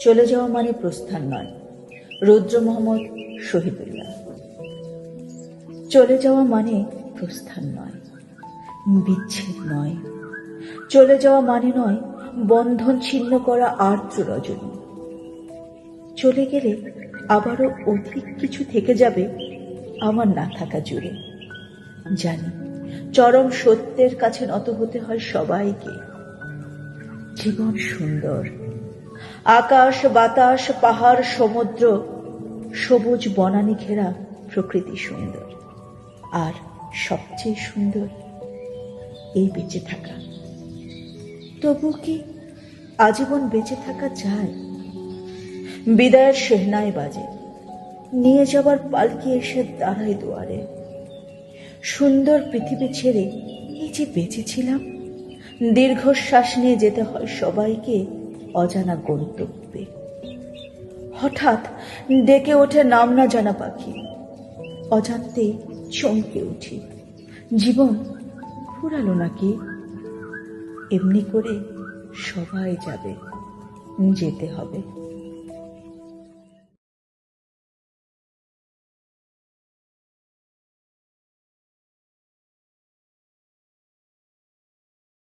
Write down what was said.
চলে যাওয়া মানে প্রস্থান নয়। রুদ্র মোহাম্মদ শহীদুল্লাহ। চলে যাওয়া মানে প্রস্থান নয়, বিচ্ছেদ নয়। চলে যাওয়া মানে নয়, বন্ধন ছিন্ন করা আর্দ্র রজনী চলে গেলে আবারও অধিক কিছু থেকে যাবে আমার না থাকা জুড়ে। জানি, চরম সত্যের কাছে নত হতে হয় সবাইকে। জীবন সুন্দর। আকাশ, বাতাস, পাহাড়, সমুদ্র, সবুজ বনানি ঘেরা প্রকৃতি সুন্দর। আর সবচেয়ে সুন্দর এই বেঁচে থাকা। তবু কি আজীবন বেঁচে থাকা যায়? বিদায়ের শেহনায় বাজে। নিয়ে যাবার পালকি এসে দাঁড়ায় দুয়ারে। সুন্দর পৃথিবী ছেড়ে এই যে বেঁচেছিলাম, দীর্ঘশ্বাস নিয়ে যেতে হয় সবাইকে। অজানা গন্তব্যে। হঠাৎ ডেকে ওঠে নাম না জানা পাখি। অজান্তে চমকে উঠি। জীবন ফুরালো নাকি? এমনি করে সবাই যাবে, যেতে হবে।